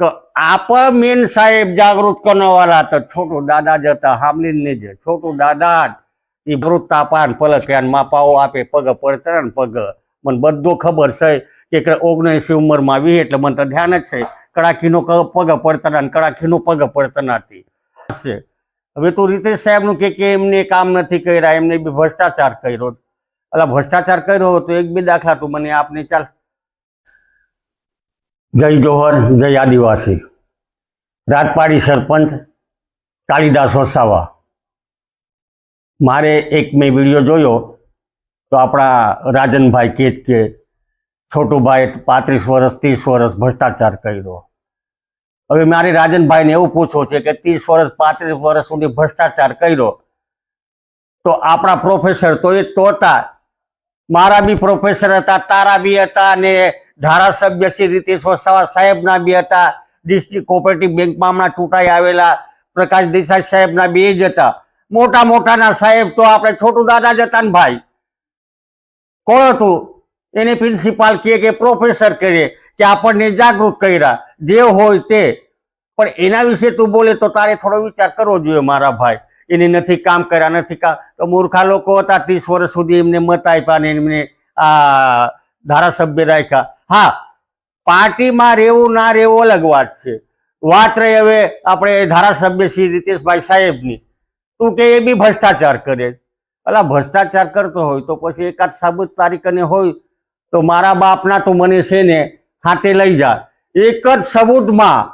આપ મેન સાહેબ જાગૃત કરવાવાળા તો છોટું દાદા જતા સાંભળીને જ. છોટું દાદા જ એ વૃત્તા પાન પલક્યા ને માપાઓ આપે પગ પડતર ને પગ. મને બધું ખબર છે કે ઓગણીસી ઉંમરમાં આવી એટલે મને તો ધ્યાન જ છે. કડાકીનો પગ પડતરા ને કડાકીનો પગ પડતર નથી. છે હવે તું રીતેશ સાહેબનું કે કે એમને કામ નથી કર્યા, એમને બી ભ્રષ્ટાચાર કર્યો. એટલે ભ્રષ્ટાચાર કર્યો તો એક બે દાખલા તું મને આપને ચાલ. જય જોહર, જય આદિવાસી. રાજપાડી સરપંચ કાલિદાસ વસાવા. મારે એક મેં વીડિયો જોયો તો આપણા રાજનભાઈ કેત કે છોટુભાઈ પાંત્રીસ વર્ષ, ત્રીસ વર્ષ ભ્રષ્ટાચાર કર્યો. હવે મારે રાજનભાઈને એવું પૂછવું છે કે ત્રીસ વર્ષ, પાંત્રીસ વર્ષ સુધી ભ્રષ્ટાચાર કર્યો. તો આપણા પ્રોફેસર તો એ તો હતા. મારા બી પ્રોફેસર હતા, તારા બી હતા અને ધારાસભ્ય શ્રી રીતેશ વસાવા સાહેબના બી હતા. ડિસ્ટ્રિક્ટ કોઓપરેટિવ બેંકમાં હમણાં ચૂંટાઈ આવેલા પ્રકાશ દેસાઈ સાહેબના બે જ હતા. મોટા મોટાના સાહેબ તો આપણે છોટું દાદા જ હતા ને ભાઈ. કોણ હતું? એને પ્રિન્સિપાલ કહે કે પ્રોફેસર કહે કે આપણને જાગૃત કર્યા. જે હોય તે. પણ એના વિશે તું બોલે તો તારે થોડો વિચાર કરવો જોઈએ મારા ભાઈ. એને નથી કામ કર્યા, નથી કામ. તો મૂર્ખા લોકો હતા ત્રીસ વર્ષ સુધી એમને મત આપ્યા ને એમને આ ધારાસભ્ય રાખ્યા. હા, પાર્ટીમાં રહેવું ના રહેવું અલગ વાત છે. વાત રહી હવે આપણે ધારાસભ્ય શ્રી રીતેશભાઈ સાહેબની. તું કે એ બી ભ્રષ્ટાચાર કરે. અલા, ભ્રષ્ટાચાર કરતો હોય તો પછી એકાદ સાબુત તારીખને હોય તો મારા બાપના તો મને છે ને હાથે લઈ જા. એક જ સબૂતમાં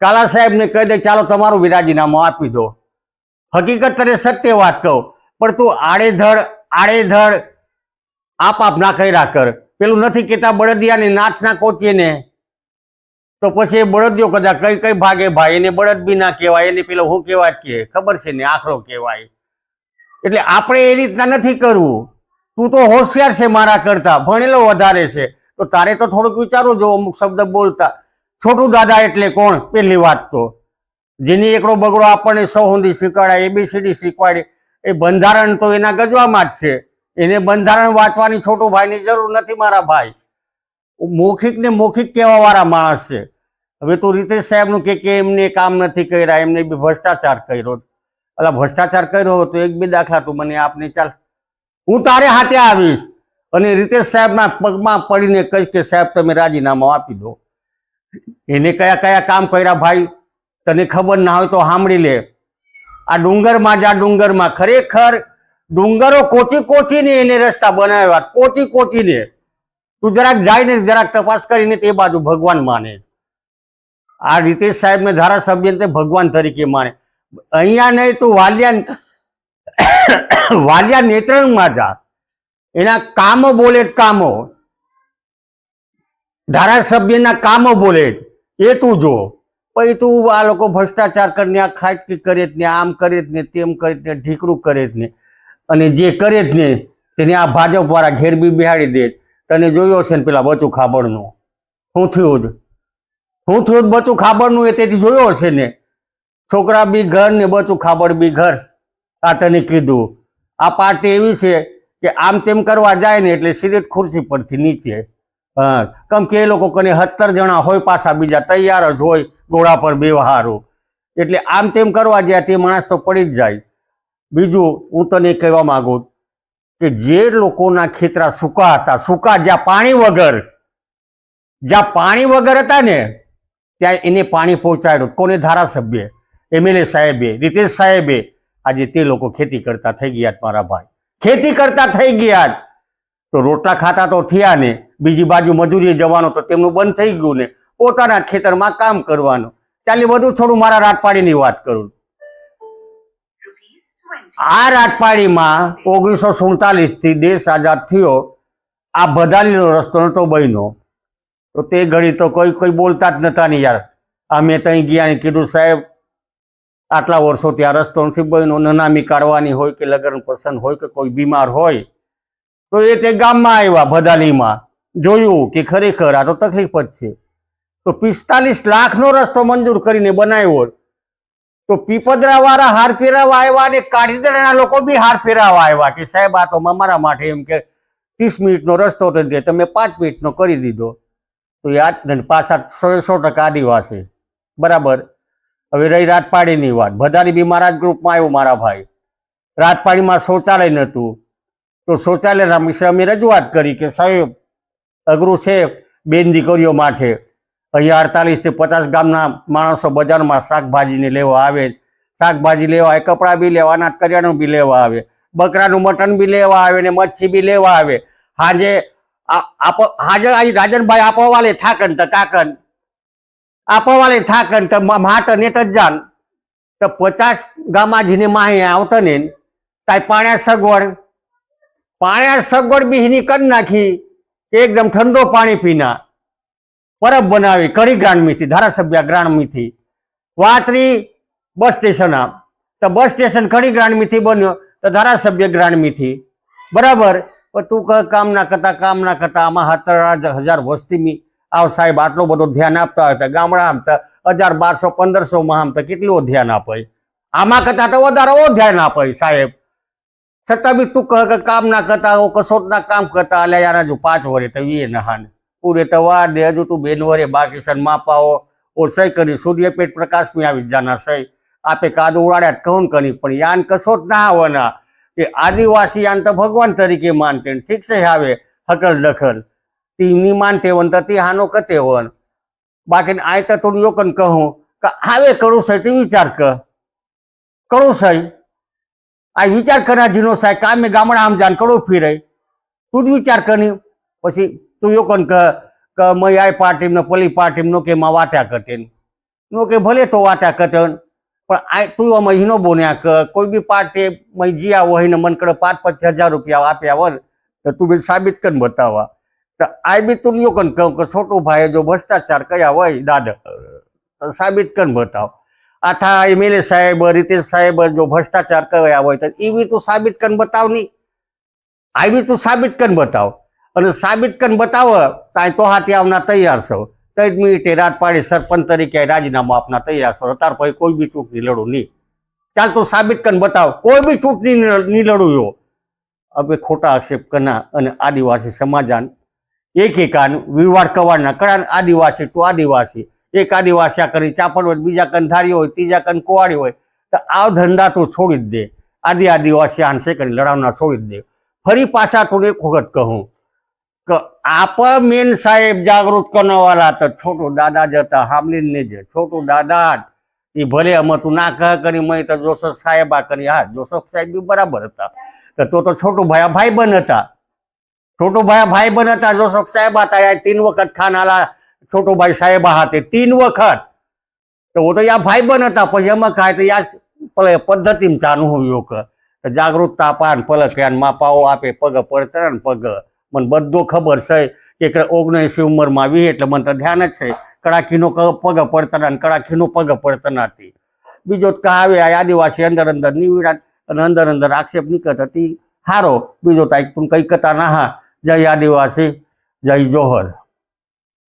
કાલા સાહેબને કહી દે, ચાલો તમારું વિરાજીનામું આપી દો. હકીકત તને સત્ય વાત કહું, પણ તું આડેધડ આડેધડ આપ આપ ના કર્યા કર. પેલું નથી કહેતા બળદિયાને નાચના કોચીને તો પછી એ બળદિયો કદાચ કઈ કઈ ભાગે ભાઈ, એને બળદ બી ના કહેવાય, એને પેલો હું કહેવાય કે, ખબર છે ને, આખરો કહેવાય. એટલે આપણે એ રીતના નથી કરવું. તું તો હોશિયાર છે મારા કરતા, ભણેલો વધારે છે. તો તારે તો થોડુંક વિચારવું જો અમુક શબ્દ બોલતા. છોટું દાદા એટલે કોણ? પહેલી વાત તો. જેની એકડો બગડો આપણને સૌ સુધી શીખવાડાય એબીસીડી શીખવાડે, એ બંધારણ તો એના ગજવામાં જ છે. એને બંધારણ વાંચવાની છોટું ભાઈની જરૂર નથી મારા ભાઈ. મૌખિક ને મૌખિક કહેવાવાળા માણસ છે. હવે તો રીતેશ સાહેબનું કે કે એમને કામ નથી કર્યા, એમને બી ભ્રષ્ટાચાર કર્યો. એટલે ભ્રષ્ટાચાર કર્યો તો એક બે દાખલા તું મને આપને, ચાલ. હું તારે હાથે આવીશ. અને રીતેશ સાહેબના પગમાં પડીને કહીશ કે સાહેબ, તમે રાજીનામું આપી દો. એને કયા કયા કામ કર્યા ભાઈ? તને ખબર ના હોય તો સાંભળી લે. આ ડુંગરમાં જા, ડુંગરમાં ખરેખર ડુંગરો કોચી કોચીને એને રસ્તા બનાવ્યા. કોચી કોચીને તું જરાક જાય ને જરાક તપાસ કરીને તે બાજુ ભગવાન માને. આ રીતેશ સાહેબને ધારાસભ્ય તે ભગવાન તરીકે માને. અહીંયા નહીં તું વાલિયા વાલિયા નેત્રંગમાં જા. એના કામો બોલે કામો. ધારાસભ્યના કામો બોલે. એ તું જો. પછી તું આ લોકો ભ્રષ્ટાચાર કરીને આ ખાટકી કરે જ ને, આમ કરે જ ને, તેમ કરે જ ને ઢીકડું કરે જ ને. અને જે કરે જ ને, તેને આ ભાજપવાળા ઘેર બી બિહાડી દે. તને જોયો છે ને પેલા બચું ખાબડનું? શું થયું જ? શું થયું બચુ ખાબડનું એ તેથી જોયો હશે ને? છોકરા બી ઘર ને બચું ખાબડ બી ઘર. આ તને કીધું. આ પાર્ટી એવી છે કે આમ તેમ કરવા જાય ને એટલે સીધી ખુરશી પરથી નીચે. કેમ કે એ લોકો કને સત્તર જણા હોય પાછા બીજા, તૈયાર જ હોય ઘોડા પર બેવહારું એટલે આમ તેમ કરવા જાય તે માણસ તો પડી જ જાય. બીજું હું તને કહેવા માંગુ કે જે લોકોના ખેતરા સૂકા હતા, સૂકા જ્યાં પાણી વગર, જ્યાં પાણી વગર હતા ને, ત્યાં એને પાણી પહોંચાડ્યું. કોને? ધારાસભ્ય, એમએલએ સાહેબે, રીતેશ સાહેબે. આજે તે લોકો ખેતી કરતા થઈ ગયા મારા ભાઈ. ખેતી કરતા થઈ ગયા તો રોટલા ખાતા તો થયા ને, બીજી બાજુ મજૂરીએ જવાનું તો તેમનું બંધ થઈ ગયું ને. પોતાના ખેતરમાં કામ કરવાનું. ચાલી બધું થોડું મારા રાજપાડીની વાત કરું. rupees 20. આ રાજપાળીમાં ઓગણીસો સુડતાલીસથી દેશ આઝાદ થયો. આ બધાલીનો રસ્તો નતો બન્યો. તો તે ઘડી તો કોઈ કોઈ બોલતા જ નતા ને યાર. અમે ત્યાં ગયા ને કીધું, સાહેબ, આટલા વર્ષો ત્યાં રસ્તો નથી બન્યો. નનામી કાઢવાની હોય કે લગ્ન પ્રસંગ હોય કે કોઈ બીમાર હોય. તો એ તે ગામમાં આવ્યા ભદાલીમાં. જોયું કે ખરેખર આ તો તકલીફ જ છે. તો પિસ્તાલીસ લાખનો રસ્તો મંજૂર કરીને બનાવ્યો. તો પીપદરા વાળા હાર ફેરવવા આવ્યા અને કાઠીદરાના લોકો બી હાર ફેરવવા આવ્યા કે સાહેબ, આ તો અમારા માટે એમ કે ત્રીસ મિનિટનો રસ્તો હતો તે તમે પાંચ મિનિટનો કરી દીધો. તો યાદ પાછા સો સો ટકા આદિવાસી. બરાબર? હવે રહી રાતપાડીની વાત. ભદારી બી મારા જ ગ્રુપમાં આવ્યું, મારા ભાઈ. રાતપાડીમાં શૌચાલય નહોતું. તો શૌચાલયના વિશે અમે રજૂઆત કરી કે સાહેબ, અઘરું છે બેન દીકરીઓ માટે. અહીંયા અડતાલીસથી પચાસ ગામના માણસો બજારમાં શાકભાજીને લેવા આવે. શાકભાજી લેવા આવે, કપડાં બી લેવા, અનાજ કરિયાણું બી લેવા આવે. બકરાનું મટન બી લેવા આવે ને મચ્છી બી લેવા આવે. હાજે આપ હાજર આજે રાજનભાઈ આપવાલે થાકન તો કાકન. આપવાલે થાકન તો માટ ને જ જાન. તો પચાસ ગામાજીને માહી આવતા ને, તાય પાણ્યા સગવડ પાણ્યા સગવડ બી હિની નાખી. એકદમ ઠંડો પાણી પીના. પરબ બનાવી કડી ગ્રાન્ડમીથી ધારાસભ્ય ગ્રાન્ડમીથી વાતરી બસ સ્ટેશન આમ. તો બસ સ્ટેશન કડી ગ્રાન્ડમીથી બન્યો, તો ધારાસભ્ય ગ્રાન્ડમીથી બરાબર? તું ક કામ ના કરતા, કામ ના કરતા, આમાં સત્તર હજાર વસ્તીમી. આવ સાહેબ, આટલો બધો ધ્યાન આપતા હોય તો ગામડા આમ તો હજાર બારસો, પંદરસોમાં આમ તો કેટલું ધ્યાન આપે? આમાં કરતા તો વધારે ધ્યાન આપે સાહેબ. છતાં બી તું કહ કે કામ ના કરતા કસોટના કામ કરતા, અલ્યા યાર હજુ પાંચ વરે તો એ નહાન. પૂરે તવા દે હજુ તું બેન વરે બાકી સન માપાઓ. ઓર સહી કરી, સૂર્યપેટ પ્રકાશ મેં આવી જાના સહી. આપે કાદ ઉડાડ્યા કહું કરી, પણ યાન કસોટ ના આવવાના કે આદિવાસી યાન તો ભગવાન તરીકે માનતે ઠીક છે આવે હકલ ડખલ. તીની માનતે વન તો હાનો કતે વન બાકી આય તો થોડું યોકન કહું, કે આવે કરું સહી, તે વિચાર કર. કરું સહી. આ વિચાર કરા જીનો સાહેબ, કામે ગામડા આમ જાન કરો ફીરે તું જ વિચાર કરી પછી તું ક ક મય આ પાર્ટી ને પલી પાર્ટી નો કે માં વાત્યા કટેન નો. કે ભલે તો વાત્યા કરતે પણ આ તું આમાં હિનો બોન્યા ક કોઈ બી પાર્ટી મય જીયા હોય ને મન કરે પાંચ પાંચ હજાર રૂપિયા આપ્યા હોય તો તું બી સાબિત કરી બતાવવા. તો આ બી તું યોકન કહું કે છોટું ભાઈ જો ભ્રષ્ટાચાર કયા હોય દાદા સાબિત કરી બતાવ. આથા એમએલએ સાહેબ, રીતેશ સાહેબ જો ભ્રષ્ટાચાર કર્યા હોય તો એ બી તું સાબિત કરીને બતાવ નહીં આ બી તું સાબિત કરીને બતાવ. અને સાબિત કરીને બતાવો, ત્યાં તો હાથી આવના તૈયાર છો. તો જ મિનિટે રાત પાડી સરપંચ તરીકે રાજીનામું આપના તૈયાર છો. તાર પછી કોઈ બી ચૂંટણી લડું નહીં. ચાલ તો સાબિત કરીને બતાવ. કોઈ બી ચૂંટણી નહીં લડું યો હવે ખોટા આક્ષેપ કરના અને આદિવાસી સમાજાન એક એકાન વિવાડ કવાડના કળા આદિવાસી તું આદિવાસી. એક આદિવાસી આ કરી ચાપડ હોય, બીજા કન ધારી હોય, ત્રીજા કન કુવાડી હોય. તો આ ધંધા તું છોડી જ દે. આદિ આદિવાસી આનસે કરી લડાવના છોડી જ દે. ફરી પાછા તું એક વખત કહું. કે આપ મેન સાહેબ જાગૃત કરવાવાળા તો છોટું દાદા જતા હામલીન ને જ છોટું દાદા જ એ ભલે અમે તું ના કહ કરી મય તો જોસફ સાહેબ આ કરી હા જોસફ સાહેબ બી બરાબર હતા તો તો તો છોટું ભાઈ ભાઈ બન હતા છોટું ભાઈ ભાઈ બન હતા જોસફ સાહેબ હતા યાર તીન વખત ખાનાલા છોટું ભાઈ સાહેબ હાથે તીન વખત તો वो तो યા ભાઈ બન હતા પછી એમાં કાંઈ તો યા પલે પદ્ધતિમાં ચાનું હોયું કે જાગૃતતા પાન પલક યાન માપાઓ આપે પગ પડતર ને પગ મને બધું ખબર છે કે ઓગણસી ઉંમરમાં આવી એટલે મને તો ધ્યાન જ છે. કડાકીનો ક- પગ પડતા અને કડાકીનો પગ પડતા નથી. બીજો તો આવે, આ આદિવાસી અંદર અંદર નિવિરાટ અને અંદર અંદર આક્ષેપ નીકળત હતી. હારો, બીજો તો કઈ કતા ના હા. જય આદિવાસી, જય જોહર.